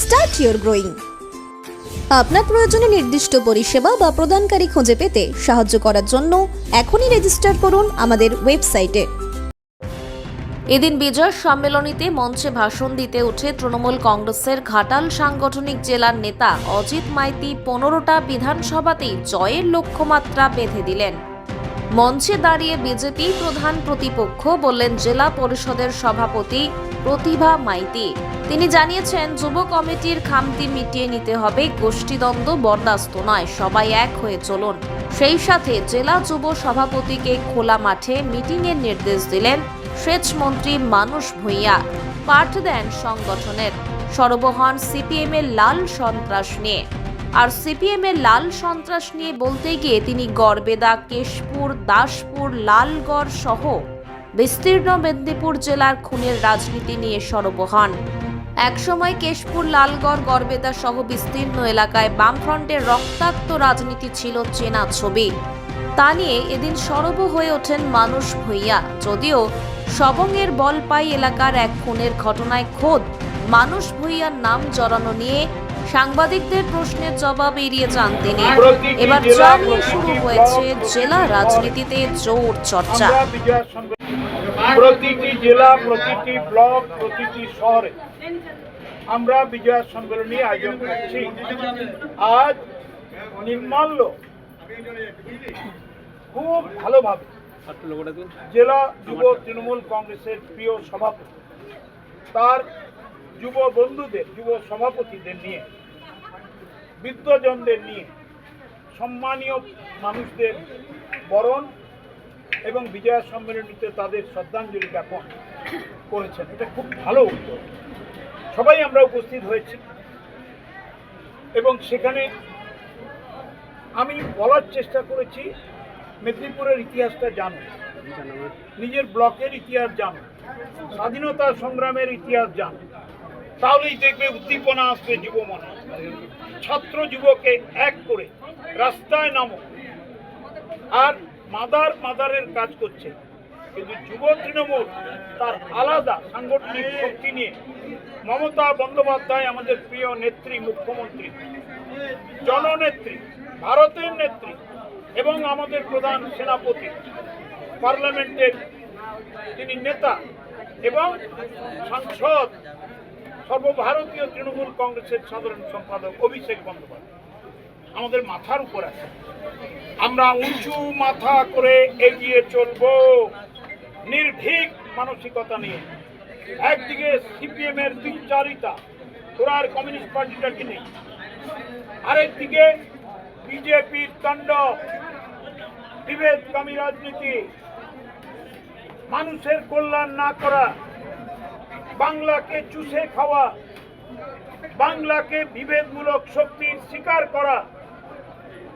start your growing আপনার প্রয়োজনে নির্দিষ্ট পরিষেবা বা প্রদানকারী খুঁজে পেতে সাহায্য করার জন্য এখনই রেজিস্টার করুন আমাদের ওয়েবসাইটে এদিন বিজয় সম্মেলনীতে মঞ্চে ভাষণ দিতে উঠে তৃণমূল কংগ্রেসের ঘাটাল সাংগঠনিক জেলার নেতা অজিত মাইতি পনেরোটা বিধানসভাতেই জয়ের লক্ষ্যমাত্রা বেঁধে দিলেন। মঞ্চে দাঁড়িয়ে বিজেপি প্রধান প্রতিপক্ষ বললেন, জেলা পরিষদের সভাপতি প্রতিভা মাইতি। তিনি জানিয়েছেন, যুব কমিটির খামতি মিটিয়ে নিতে হবে, গোষ্ঠীদ্বন্দ্ব বরদাস্ত নয়, সবাই এক হয়ে চলুন। সেই সাথে জেলা যুব সভাপতিকে খোলা মাঠে মিটিংয়ের নির্দেশ দিলেন সেচমন্ত্রী মানুষ ভূঁইয়া। পাঠ দেন সংগঠনের। সরবহন সিপিএম এর লাল সন্ত্রাস নিয়ে। আর সিপিএম এর লাল সন্ত্রাস নিয়ে বলতে গিয়ে তিনি গড়বেদা, কেশপুর, দাসপুর, লালগড় সহ বিস্তীর্ণ মেদিনীপুর জেলার খুনের রাজনীতি নিয়ে সরব হন। একসময় কেশপুর, লালগড়, গড়বেদা সহ বিস্তীর্ণ এলাকায় বামফ্রন্টের রক্তাক্ত রাজনীতি ছিল চেনা ছবি। তা নিয়ে এদিন সরব হয়ে ওঠেন মানুষ ভূঁইয়া। যদিও সবংয়ের বলপাই এলাকার এক খুনের ঘটনায় খোদ মানুষ ভূঁইয়ার নাম জড়ানো নিয়ে সাংবাদিকদের প্রশ্নের জবাব এড়িয়ে যান তিনি। এবার যা নিয়ে শুরু হয়েছে জেলা রাজনীতিতে জোর চর্চা। প্রতিটি জেলা প্রতিটি ব্লক প্রতিটি শহরে আমরা বিজয় সম্মেলনী আয়োজন করছি। আজ নির্মাল্য খুব ভালোভাবে জেলা যুব তৃণমূল কংগ্রেসের প্রিয় সভাপতি তার যুব বন্ধুদের, যুব সভাপতিদের নিয়ে, বৃদ্ধজনদের নিয়ে সম্মানীয় মানুষদের বরণ এবং বিজয়া সম্মেলনীতে তাদের শ্রদ্ধাঞ্জলি জ্ঞাপন করেছেন। এটা খুব ভালো উদ্যোগ। সবাই আমরা উপস্থিত হয়েছি। এবং সেখানে আমি বলার চেষ্টা করেছি, মেদিনীপুরের ইতিহাসটা জানো নিজের ব্লকের ইতিহাস জানো স্বাধীনতা সংগ্রামের ইতিহাস জানো তাহলেই দেখবে উদ্দীপনা আসবে যুব মনে। ছাত্র যুবকে এক করে রাস্তায় নামো। আর মাদার মাদারের কাজ করছে। কিন্তু যুব তৃণমূল তার আলাদা সাংগঠনিক শক্তি নিয়ে। মমতা বন্দ্যোপাধ্যায় আমাদের প্রিয় নেত্রী, মুখ্যমন্ত্রী, জননেত্রী, ভারতের নেত্রী এবং আমাদের প্রধান সেনাপতি, পার্লামেন্টের তিনি নেতা এবং সাংসদ সর্বভারতীয় তৃণমূল কংগ্রেসের সাধারণ সম্পাদক অভিষেক বন্দ্যোপাধ্যায়। আমাদের মাথার উপর আছে। আমরা উঁচু মাথা করে এগিয়ে চলব। নির্ভীক মানসিকতা নিয়ে। একদিকে সিপিএম এর বিচারিতা আর কমিউনিস্ট পার্টিটাকে নেই আরেকদিকে বিজেপির দণ্ড বিভেদকামী রাজনীতি। মানুষের কল্যাণ না করা। বাংলাকে চুষে খাওয়া, বাংলাকে বিভেদমূলক শক্তির স্বীকার করা।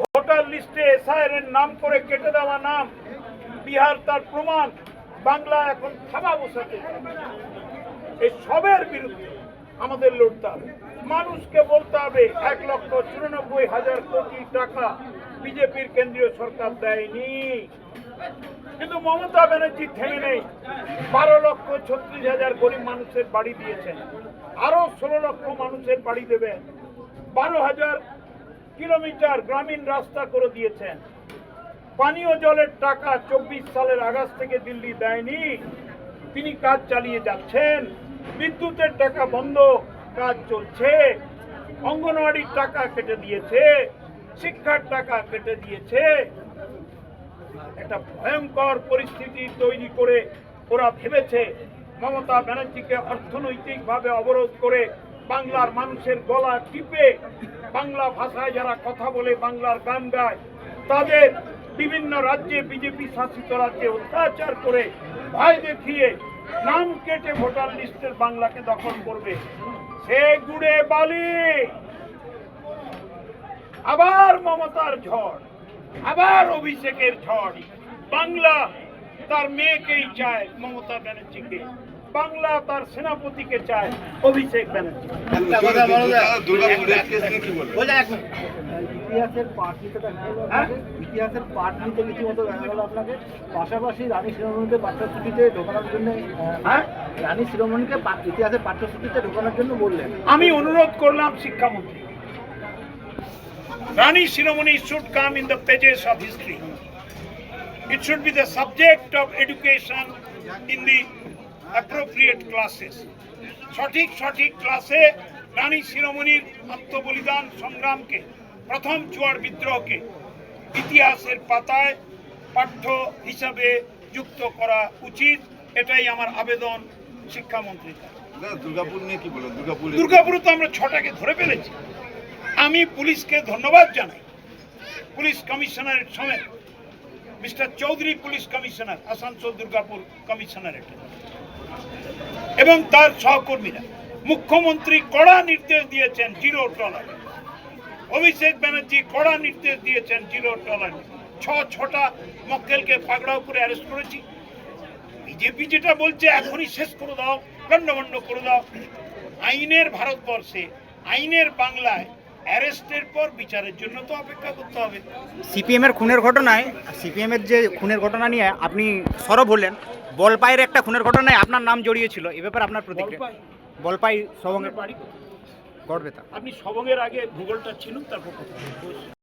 ভোটার লিস্টে এসআইআর এর নাম করে কেটে দেওয়া নাম, বিহার তার প্রমাণ, বাংলা এখন থাবা বসাতে এই সবের বিরুদ্ধে আমাদের লড়তে হবে। মানুষকে বলতে হবে, এক লক্ষ চুরানব্বই হাজার কোটি টাকা বিজেপির কেন্দ্রীয় সরকার দেয়নি। কিন্তু মমতা ব্যানার্জি থেমে নেই। বারো লক্ষ ছত্রিশ হাজার গরিব মানুষের বাড়ি দিয়েছেন। আরও ষোলো লক্ষ মানুষের বাড়ি দেবেন। বারো হাজার কিলোমিটার গ্রামীণ রাস্তা করে দিয়েছেন। পানীয় জলের টাকা চব্বিশ সালের আগস্ট থেকে দিল্লি দেয়নি। তিনি কাজ চালিয়ে যাচ্ছেন। বিদ্যুতের টাকা বন্ধ, কাজ চলছে। অঙ্গনওয়াড়ির টাকা কেটে দিয়েছে। শিক্ষার টাকা কেটে দিয়েছে। একটা ভয়ঙ্কর পরিস্থিতি তৈরি করে ওরা ভেবেছে। মমতা ব্যানার্জিকে অর্থনৈতিকভাবে অবরোধ করে বাংলার মানুষের গলা টিপে বাংলা ভাষায় যারা কথা বলে, বাংলার গান গায়, তাদের বিভিন্ন রাজ্যে বিজেপি শাসিত রাজ্যে অত্যাচার করে ভয় দেখিয়ে নাম কেটে ভোটার লিস্টের বাংলাকে দখল করবে। সে গুড়ে বালি। আবার মমতার ঝড়। আবার অভিষেকের ঝড়। বাংলা তার মেয়েকেই চায় মমতা ব্যানার্জিকে। বাংলা তার সেনাপতিকে চায় অভিষেক ব্যানার্জি। ইতিহাসের পাঠ নিতে দেখা গেল হ্যাঁ? ইতিহাসের পাঠ নিতে রীতিমতো দেখা গেল আপনাকে পাশাপাশি রানী শিরোমণিকে পাঠ্যসূচিতে ঢোকানোর জন্য হ্যাঁ? রানী শিরোমণিকে ইতিহাসের পাঠ্যসূচিতে ঢোকানোর জন্য বললেন। আমি অনুরোধ করলাম শিক্ষামন্ত্রী। Rani Shiromani should come in the pages of history it should be the subject of education in the appropriate classes সঠিক সঠিক ক্লাসে রানী শিরোমণির আত্মবলিদান সংগ্রামকে প্রথম চুয়ার বিদ্রোহকে ইতিহাসের পাতায় পাঠ্য হিসাবে যুক্ত করা উচিত। এটাই আমার আবেদন। দাদা দুর্গাপুর নিয়ে কি বলবেন দুর্গাপুর দুর্গাপুরে তো আমরা ছটাকে ধরে ফেলেছি। আমি পুলিশকে ধন্যবাদ জানাই। পুলিশ কমিশনারের সমেত mister Chowdhury police commissioner, Asansol Durgapur commissionerate. এবং তার সহকর্মীরা, মুখ্যমন্ত্রী কড়া নির্দেশ দিয়েছেন জিরো টলার অভিষেক ব্যানার্জি কড়া নির্দেশ দিয়েছেন জিরো টলার ছ ছটা মক্কেলকে পাগড়াও করে অ্যারেস্ট করেছি। বিজেপি যেটা বলছে, এখনই শেষ করে দাও দণ্ডবণ্ড করে দাও। আইনের ভারতবর্ষে, আইনের বাংলায় অ্যারেস্টের পর বিচারের জন্য তো অপেক্ষা করতে হবে সিপিএম এর খুনের ঘটনায় সিপিএম এর যে খুনের ঘটনা নিয়ে আপনি সরব হলেন বলপাইয়ের একটা খুনের ঘটনায় আপনার নাম জড়িয়েছিল এ ব্যাপারে আপনার প্রতিক্রিয়া বলপাই? সবঙ্গের বাড়ি? গড়বেতা আপনি সবংয়ের আগে ভূগোলটা ছিল তারপর।